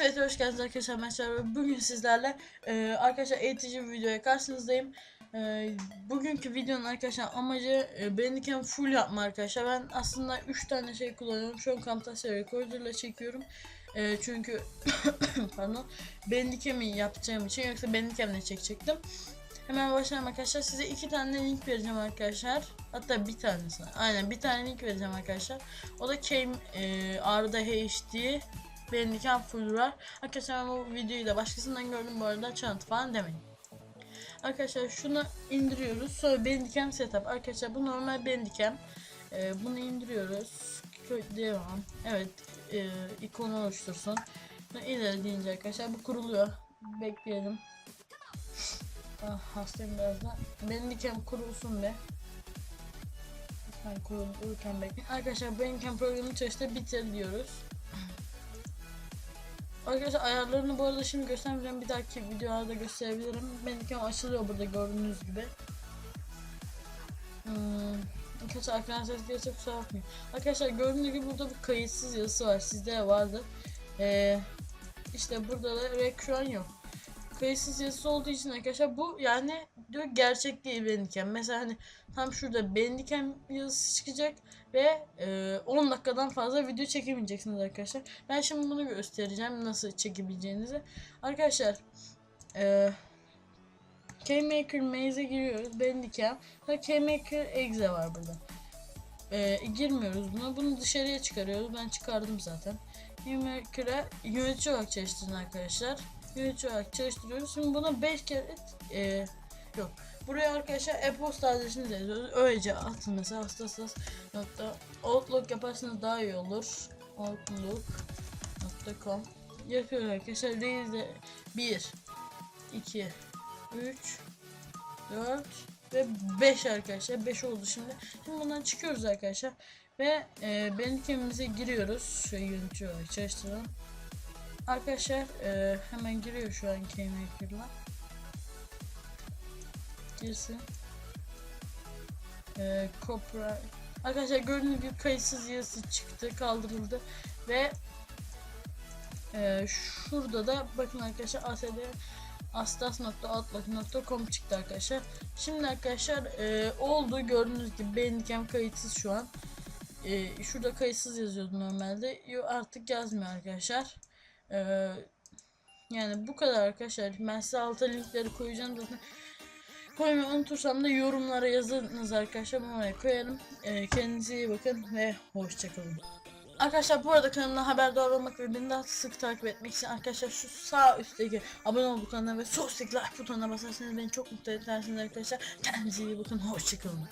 Evet hoş geldiniz arkadaşlar Merhaba. Bugün sizlerle e, arkadaşlar eğitici bir videoya karşınızdayım. E, bugünkü videonun arkadaşlar amacı e, Bandicam full yapma arkadaşlar. Ben aslında 3 tane şey kullanıyorum. Şu an Camtasia Recorder ile çekiyorum. E, çünkü pardon Bandicam'i yapacağım için yoksa ile çekecektim. Hemen başlayalım arkadaşlar. Size iki tane link vereceğim arkadaşlar. Hatta bir tanesini. Aynen bir tane link vereceğim arkadaşlar. O da Came e, Arda HD Full var. Arkadaşlar ben bu videoyu da başkasından gördüm bu arada çantı falan demeyin. Arkadaşlar şunu indiriyoruz. Sonra Bandicam setup. Arkadaşlar bu normal Bandicam. Ee, bunu indiriyoruz. Devam. Evet. E, ikonu oluştursun. İleri deyince arkadaşlar bu kuruluyor. Bekleyelim. Ah, hastayım biraz da. Kurulsun be. Lütfen kurulurken bekleyin. Arkadaşlar Bandicam programı çalıştı bitir diyoruz. Arkadaşlar ayarlarını bu arada şimdi göstermeyeceğim. Bir dahaki videolarda gösterebilirim. Benimki açılıyor burada gördüğünüz gibi. Hmm. Arkadaşlar ekran ses gelirse kusura bakmayın. Arkadaşlar gördüğünüz gibi burada bir kayıtsız yazısı var. Sizde de vardı. Ee, işte burada da ekran yok. Kayıtsız yazısı olduğu için arkadaşlar bu yani diyor gerçek değil benimken. Mesela hani tam şurada bendiken yazısı çıkacak ve e, 10 dakikadan fazla video çekemeyeceksiniz arkadaşlar. Ben şimdi bunu göstereceğim nasıl çekebileceğinizi. Arkadaşlar e, KMaker Maze'e giriyoruz. Bandicam. Sonra KMaker Exe var burada. E, girmiyoruz buna. Bunu dışarıya çıkarıyoruz. Ben çıkardım zaten. KMaker'a yönetici olarak çalıştırın arkadaşlar. Yönetici olarak çalıştırıyoruz. Şimdi buna 5 kere e, yok. Buraya arkadaşlar e-posta adresini de yazıyoruz. Öylece atın mesela hastasas nokta outlook yaparsanız daha iyi olur. outlook.com yapıyoruz arkadaşlar. Reis'de 1 2 3 4 ve 5 arkadaşlar. 5 oldu şimdi. Şimdi bundan çıkıyoruz arkadaşlar. Ve e, Bandicam'imize giriyoruz. Şöyle yönetici olarak çalıştıralım. Arkadaşlar e, hemen giriyor şu an KMaker'la. Girsin. E, copyright. Arkadaşlar gördüğünüz gibi kayıtsız yazısı çıktı, kaldırıldı ve e, şurada da bakın arkadaşlar asd astas.outlook.com çıktı arkadaşlar. Şimdi arkadaşlar e, oldu gördüğünüz gibi Bandicam kayıtsız şu an. E, şurada kayıtsız yazıyordu normalde. Yo, artık yazmıyor arkadaşlar. Ee, yani bu kadar arkadaşlar. Ben size alta linkleri koyacağım zaten. Koymayı unutursam da yorumlara yazınız arkadaşlar. Ben oraya koyarım. Ee, kendinize iyi bakın ve hoşçakalın. Arkadaşlar bu arada kanalımda haberdar olmak ve beni daha sık takip etmek için arkadaşlar şu sağ üstteki abone ol butonuna ve sol üstteki like butonuna basarsanız beni çok mutlu edersiniz arkadaşlar. Kendinize iyi bakın. Hoşçakalın.